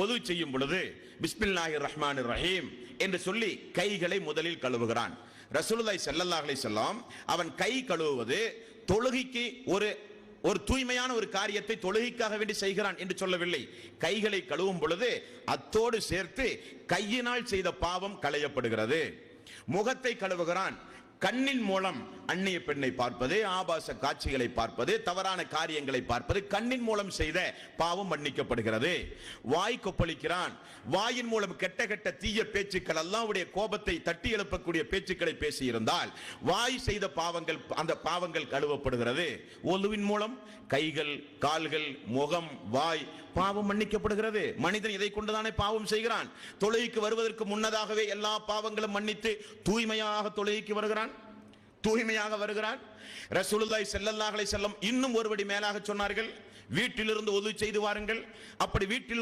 ஒது செய்யும் பொழுது பிஸ்மில்லாஹி ரஹ்மான் ரஹீம் என்று சொல்லி கைகளை முதலில் கழுவுகிறான். ரசூலுல்லாஹி ஸல்லல்லாஹு அலைஹி அவன் கை கழுவுவது தொழுகைக்கு ஒரு ஒரு தூய்மையான ஒரு காரியத்தை தொழுகைக்காக வேண்டி செய்கிறான் என்று சொல்லவில்லை. கைகளை கழுவும் பொழுது அத்தோடு சேர்த்து கையினால் செய்த பாவம் களையப்படுகிறது. முகத்தை கழுவுகிறான். கண்ணின் மூலம் அந்நிய பெண்ணை பார்ப்பது ஆபாச காட்சிகளை பார்ப்பது தவறான காரியங்களை பார்ப்பது கண்ணின் மூலம் செய்த பாவம் மன்னிக்கப்படுகிறது. வாய் கொப்பளிக்கிறான். வாயின் மூலம் கெட்ட கெட்ட தீய பேச்சுக்கள் எல்லாம் உடைய கோபத்தை தட்டி எழுப்பக்கூடிய பேச்சுக்களை பேசியிருந்தால் வாய் செய்த பாவங்கள் அந்த பாவங்கள் கழுவப்படுகிறது. ஒலுவின் மூலம் கைகள் கால்கள் முகம் வாய் பாவம் மன்னிக்கப்படுகிறது. மனிதன் இதை கொண்டுதானே பாவம் செய்கிறான். தொழுகைக்கு வருவதற்கு முன்னதாகவே எல்லா பாவங்களும் மன்னித்து தூய்மையாக தொழுகைக்கு வருகிறான். தூய்மையாக வருகிறான். ரசூலுல்லாய் செல்லல்லாஹலை அலைஹி இன்னும் ஒருபடி மேலாக சொன்னார்கள். வீட்டிலிருந்து ஒது செய்து வாருங்கள். அப்படி வீட்டில்